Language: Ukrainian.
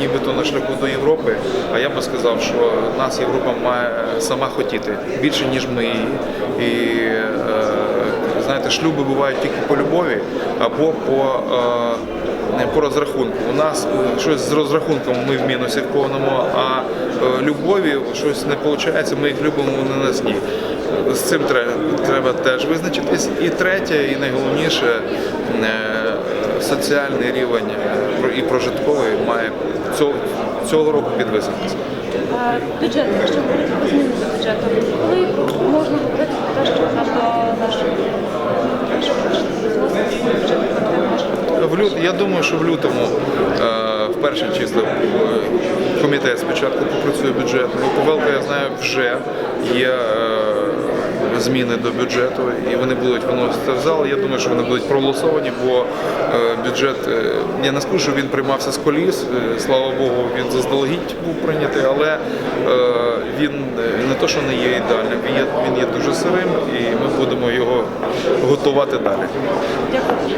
нібито на шляху до Європи. А я би сказав, що нас Європа має сама хотіти більше, ніж ми її. І е, знаєте, шлюби бувають тільки по любові або по. е, по розрахунку. У нас е, щось з розрахунком ми в мінусі в повному, а е, любові щось не виходить, ми їх любимо, вони нас ні. З цим треба, треба теж визначитись. І третє, і найголовніше, е, соціальний рівень е, і прожитковий має цього, цього року підвиситися. Бюджет, якщо говорити про зміни до бюджету, коли можна говорити про те, що до нашого В лют... Я думаю, що в лютому е, в перші числа е, комітет спочатку попрацює бюджет. Бо по я знаю, вже є е, зміни до бюджету, і вони будуть виносити в зал. Я думаю, що вони будуть проголосовані, бо е, бюджет, е, я не скажу, що він приймався з коліс. е, Слава Богу, він заздалегідь був прийнятий, але він не то, що не є ідеальним, він є, він є дуже сирим, і ми будемо його готувати далі. Дякую.